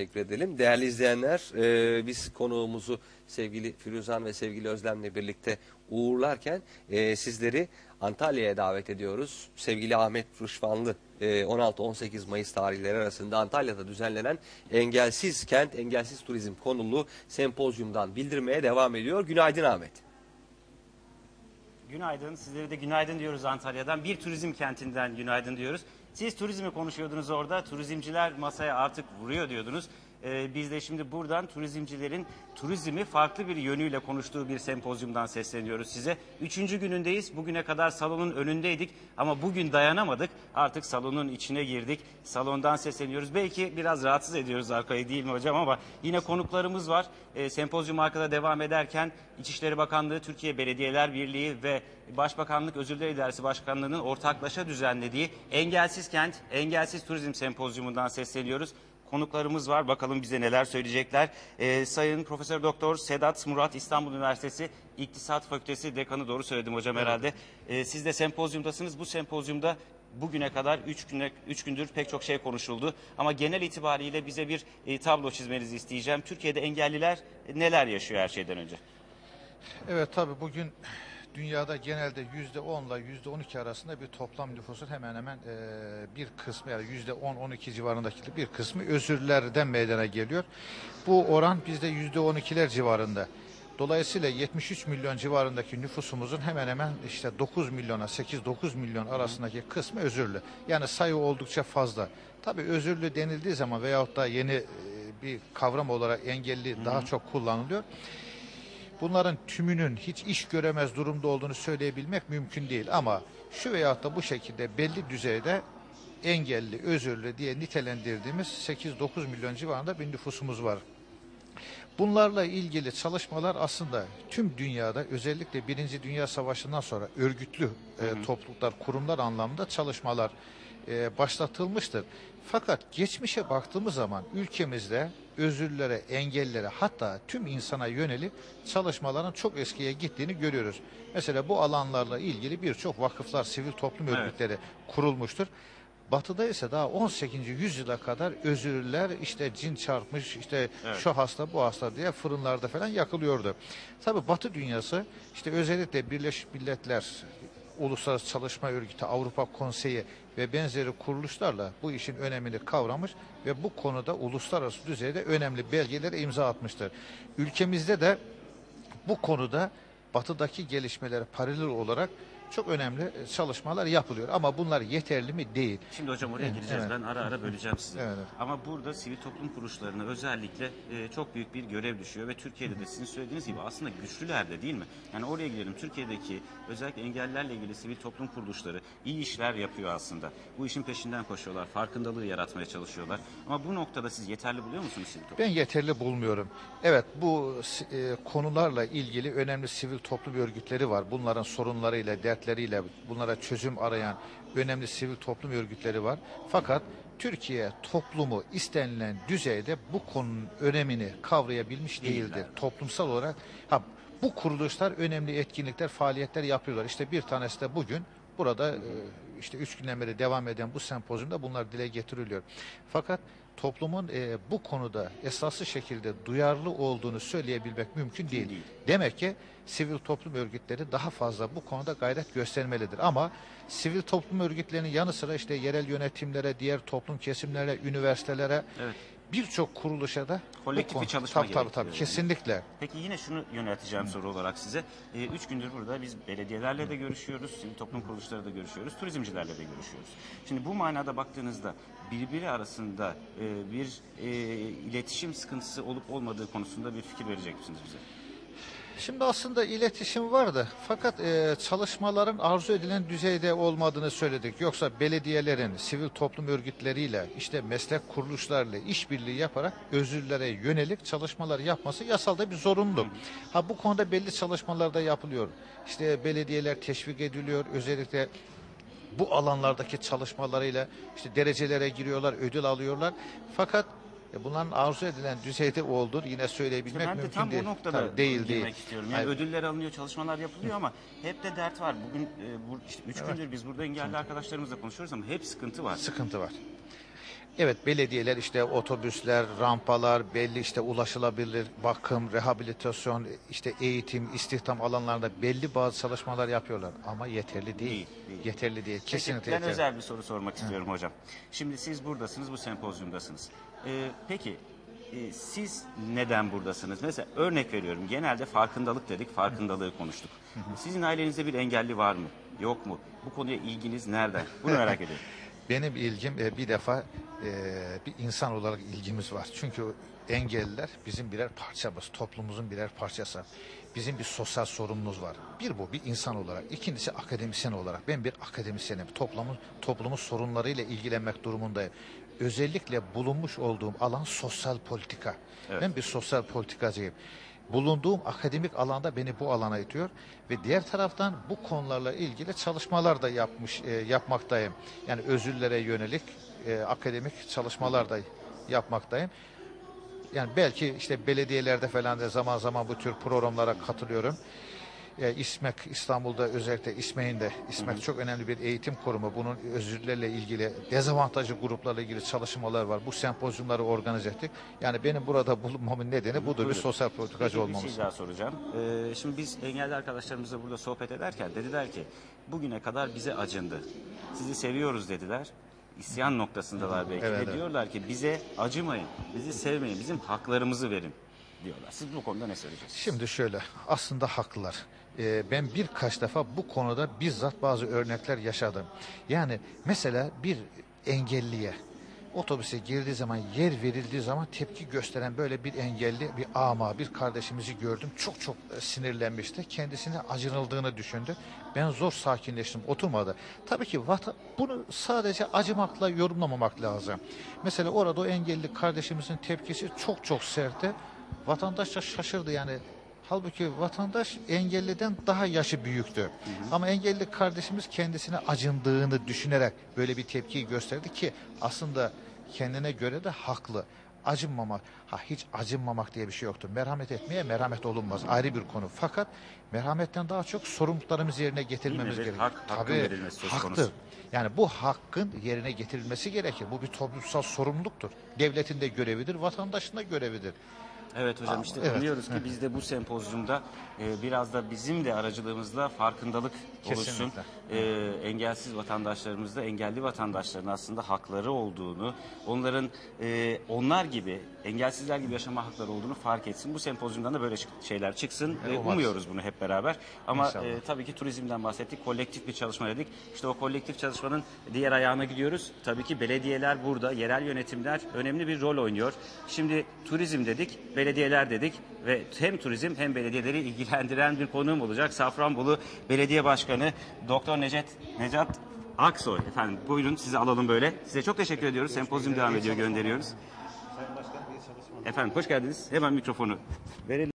teşekkür edelim. Değerli izleyenler e, biz konuğumuzu sevgili Firuzan ve sevgili Özlem'le birlikte uğurlarken e, sizleri Antalya'ya davet ediyoruz. Sevgili Ahmet Ruşvanlı e, 16-18 Mayıs tarihleri arasında Antalya'da düzenlenen Engelsiz Kent, Engelsiz Turizm konulu sempozyumdan bildirmeye devam ediyor. Günaydın Ahmet. Günaydın. Sizlere de günaydın diyoruz Antalya'dan. Bir turizm kentinden günaydın diyoruz. Siz turizmi konuşuyordunuz orada. Turizmciler masaya artık vuruyor diyordunuz. Ee, biz de şimdi buradan turizmcilerin turizmi farklı bir yönüyle konuştuğu bir sempozyumdan sesleniyoruz size. Üçüncü günündeyiz. Bugüne kadar salonun önündeydik ama bugün dayanamadık. Artık salonun içine girdik. Salondan sesleniyoruz. Belki biraz rahatsız ediyoruz arkayı değil mi hocam ama yine konuklarımız var. Ee, sempozyum arkada devam ederken İçişleri Bakanlığı, Türkiye Belediyeler Birliği ve Başbakanlık Özürler İdaresi Başkanlığı'nın ortaklaşa düzenlediği Engelsiz Kent, Engelsiz Turizm Sempozyumundan sesleniyoruz konuklarımız var. Bakalım bize neler söyleyecekler. Ee, Sayın Profesör Doktor Sedat Murat İstanbul Üniversitesi İktisat Fakültesi Dekanı doğru söyledim hocam herhalde. Ee, siz de sempozyumdasınız. Bu sempozyumda bugüne kadar 3 güne 3 gündür pek çok şey konuşuldu. Ama genel itibariyle bize bir e, tablo çizmenizi isteyeceğim. Türkiye'de engelliler e, neler yaşıyor her şeyden önce? Evet tabii bugün dünyada genelde yüzde 10 ile yüzde 12 arasında bir toplam nüfusun hemen hemen e, bir kısmı yani yüzde 10-12 civarındaki bir kısmı özürlerden meydana geliyor. Bu oran bizde yüzde 12'ler civarında. Dolayısıyla 73 milyon civarındaki nüfusumuzun hemen hemen işte 9 milyona 8-9 milyon arasındaki kısmı özürlü. Yani sayı oldukça fazla. Tabii özürlü denildiği zaman veyahut da yeni e, bir kavram olarak engelli daha çok kullanılıyor bunların tümünün hiç iş göremez durumda olduğunu söyleyebilmek mümkün değil. Ama şu veyahut da bu şekilde belli düzeyde engelli, özürlü diye nitelendirdiğimiz 8-9 milyon civarında bir nüfusumuz var. Bunlarla ilgili çalışmalar aslında tüm dünyada özellikle Birinci Dünya Savaşı'ndan sonra örgütlü e, topluluklar, kurumlar anlamında çalışmalar e, başlatılmıştır. Fakat geçmişe baktığımız zaman ülkemizde özürlere, engellere hatta tüm insana yönelik çalışmaların çok eskiye gittiğini görüyoruz. Mesela bu alanlarla ilgili birçok vakıflar, sivil toplum Evet. örgütleri kurulmuştur. Batı'da ise daha 18. yüzyıla kadar özürler işte cin çarpmış işte Evet. şu hasta bu hasta diye fırınlarda falan yakılıyordu. Tabi Batı dünyası işte özellikle Birleşmiş Milletler Uluslararası Çalışma Örgütü, Avrupa Konseyi ve benzeri kuruluşlarla bu işin önemini kavramış ve bu konuda uluslararası düzeyde önemli belgelere imza atmıştır. Ülkemizde de bu konuda batıdaki gelişmelere paralel olarak çok önemli e, çalışmalar yapılıyor. Ama bunlar yeterli mi? Değil. Şimdi hocam oraya gireceğiz. evet. Ben ara ara böleceğim sizi. Evet. Ama burada sivil toplum kuruluşlarına özellikle e, çok büyük bir görev düşüyor ve Türkiye'de de sizin söylediğiniz gibi aslında güçlüler de değil mi? Yani oraya gidelim. Türkiye'deki özellikle engellerle ilgili sivil toplum kuruluşları iyi işler yapıyor aslında. Bu işin peşinden koşuyorlar. Farkındalığı yaratmaya çalışıyorlar. Ama bu noktada siz yeterli buluyor musunuz sivil toplum? Ben yeterli bulmuyorum. Evet bu e, konularla ilgili önemli sivil toplum örgütleri var. Bunların sorunlarıyla, dertleriyle bunlara çözüm arayan önemli sivil toplum örgütleri var. Fakat Türkiye toplumu istenilen düzeyde bu konunun önemini kavrayabilmiş değildir. Toplumsal olarak ha, bu kuruluşlar önemli etkinlikler, faaliyetler yapıyorlar. İşte bir tanesi de bugün burada e, işte üç günden beri devam eden bu sempozyumda bunlar dile getiriliyor. Fakat toplumun e, bu konuda esaslı şekilde duyarlı olduğunu söyleyebilmek mümkün değil. değil. Demek ki sivil toplum örgütleri daha fazla bu konuda gayret göstermelidir. Ama sivil toplum örgütlerinin yanı sıra işte yerel yönetimlere, diğer toplum kesimlerine, üniversitelere Evet. Birçok kuruluşa da bu Kolektif bir çalışma tabii, tabii, tabii, yani. kesinlikle. Peki yine şunu yönelteceğim soru olarak size. Ee, üç gündür burada biz belediyelerle de görüşüyoruz, sivil toplum kuruluşları da görüşüyoruz, turizmcilerle de görüşüyoruz. Şimdi bu manada baktığınızda birbiri arasında e, bir e, iletişim sıkıntısı olup olmadığı konusunda bir fikir verecek misiniz bize? Şimdi aslında iletişim vardı fakat e, çalışmaların arzu edilen düzeyde olmadığını söyledik. Yoksa belediyelerin sivil toplum örgütleriyle işte meslek kuruluşlarıyla işbirliği yaparak özürlere yönelik çalışmalar yapması yasalda bir zorunluluk. Ha bu konuda belli çalışmalar da yapılıyor. İşte belediyeler teşvik ediliyor özellikle bu alanlardaki çalışmalarıyla işte derecelere giriyorlar, ödül alıyorlar. Fakat e, bunların arzu edilen düzeyde olduğunu yine söyleyebilmek ben de mümkün tam değil. bu noktada Tabii, değil girmek değil. istiyorum. Yani Hayır. ödüller alınıyor, çalışmalar yapılıyor ama hep de dert var. Bugün e, bu, işte üç gündür biz burada engelli arkadaşlarımızla konuşuyoruz ama hep sıkıntı var. Sıkıntı var. Evet belediyeler işte otobüsler, rampalar, belli işte ulaşılabilir bakım, rehabilitasyon, işte eğitim, istihdam alanlarında belli bazı çalışmalar yapıyorlar ama yeterli değil. Değil, değil. Yeterli değil. Peki, Kesinlikle ben yeterli. özel bir soru sormak istiyorum hocam. Şimdi siz buradasınız, bu sempozyumdasınız. Ee, peki e, siz neden buradasınız? Mesela örnek veriyorum. Genelde farkındalık dedik, farkındalığı konuştuk. Sizin ailenizde bir engelli var mı? Yok mu? Bu konuya ilginiz nereden? Bunu merak ediyorum. Benim ilgim e, bir defa e, bir insan olarak ilgimiz var. Çünkü engelliler bizim birer parçamız, toplumumuzun birer parçası. Bizim bir sosyal sorumluluğumuz var. Bir bu, bir insan olarak. İkincisi akademisyen olarak. Ben bir akademisyenim. Toplumun, toplumun sorunlarıyla ilgilenmek durumundayım. Özellikle bulunmuş olduğum alan sosyal politika. Ben bir sosyal politikacıyım. Bulunduğum akademik alanda beni bu alana itiyor ve diğer taraftan bu konularla ilgili çalışmalar da yapmış e, yapmaktayım. Yani özürlere yönelik e, akademik çalışmalar da yapmaktayım. Yani belki işte belediyelerde falan da zaman zaman bu tür programlara katılıyorum. E, İSMEK İstanbul'da özellikle İSMEK'in de İSMEK çok önemli bir eğitim kurumu. Bunun özürlerle ilgili dezavantajlı gruplarla ilgili çalışmalar var. Bu sempozyumları organize ettik. Yani benim burada bulunmamın nedeni budur. Bir Buyurun. sosyal politikacı Peki, Bir olmamız. şey daha soracağım. Ee, şimdi biz engelli arkadaşlarımızla burada sohbet ederken dediler ki bugüne kadar bize acındı. Sizi seviyoruz dediler. İsyan noktasındalar belki Evet, de evet. diyorlar ki bize acımayın, bizi sevmeyin, bizim haklarımızı verin diyorlar. Siz bu konuda ne söyleyeceksiniz? Şimdi şöyle aslında haklılar. Ee, ben birkaç defa bu konuda bizzat bazı örnekler yaşadım. Yani mesela bir engelliye otobüse girdiği zaman yer verildiği zaman tepki gösteren böyle bir engelli bir ama bir kardeşimizi gördüm. Çok çok e, sinirlenmişti. Kendisine acınıldığını düşündü. Ben zor sakinleştim. Oturmadı. Tabii ki vata- bunu sadece acımakla yorumlamamak lazım. Mesela orada o engelli kardeşimizin tepkisi çok çok sertti. Vatandaş da şaşırdı yani. Halbuki vatandaş engelliden daha yaşı büyüktü. Ama engelli kardeşimiz kendisine acındığını düşünerek böyle bir tepkiyi gösterdi ki aslında kendine göre de haklı. Acınmamak, ha hiç acınmamak diye bir şey yoktur. Merhamet etmeye merhamet olunmaz. Ayrı bir konu. Fakat merhametten daha çok sorumluluklarımız yerine getirmemiz Bir gerekiyor. hak- hakkın verilmesi söz haktır. konusu. Yani bu hakkın yerine getirilmesi gerekir. Bu bir toplumsal sorumluluktur. Devletin de görevidir, vatandaşın da görevidir. Evet hocam işte evet. umuyoruz ki biz de bu sempozyumda e, biraz da bizim de aracılığımızla farkındalık oluşsun. E, engelsiz vatandaşlarımızda engelli vatandaşların aslında hakları olduğunu, onların e, onlar gibi engelsizler gibi yaşama hakları olduğunu fark etsin. Bu sempozyumdan da böyle şeyler çıksın. E, umarız. umuyoruz bunu hep beraber. Ama e, tabii ki turizmden bahsettik. Kolektif bir çalışma dedik. İşte o kolektif çalışmanın diğer ayağına gidiyoruz. Tabii ki belediyeler burada, yerel yönetimler önemli bir rol oynuyor. Şimdi turizm dedik, belediyeler dedik ve hem turizm hem belediyeleri ilgilendiren bir konuğum olacak. Safranbolu Belediye Başkanı Doktor Necet Necat Aksoy. Efendim buyurun sizi alalım böyle. Size çok teşekkür ediyoruz. Sempozyum devam ediyor gönderiyoruz. Efendim hoş geldiniz. Hemen mikrofonu verelim.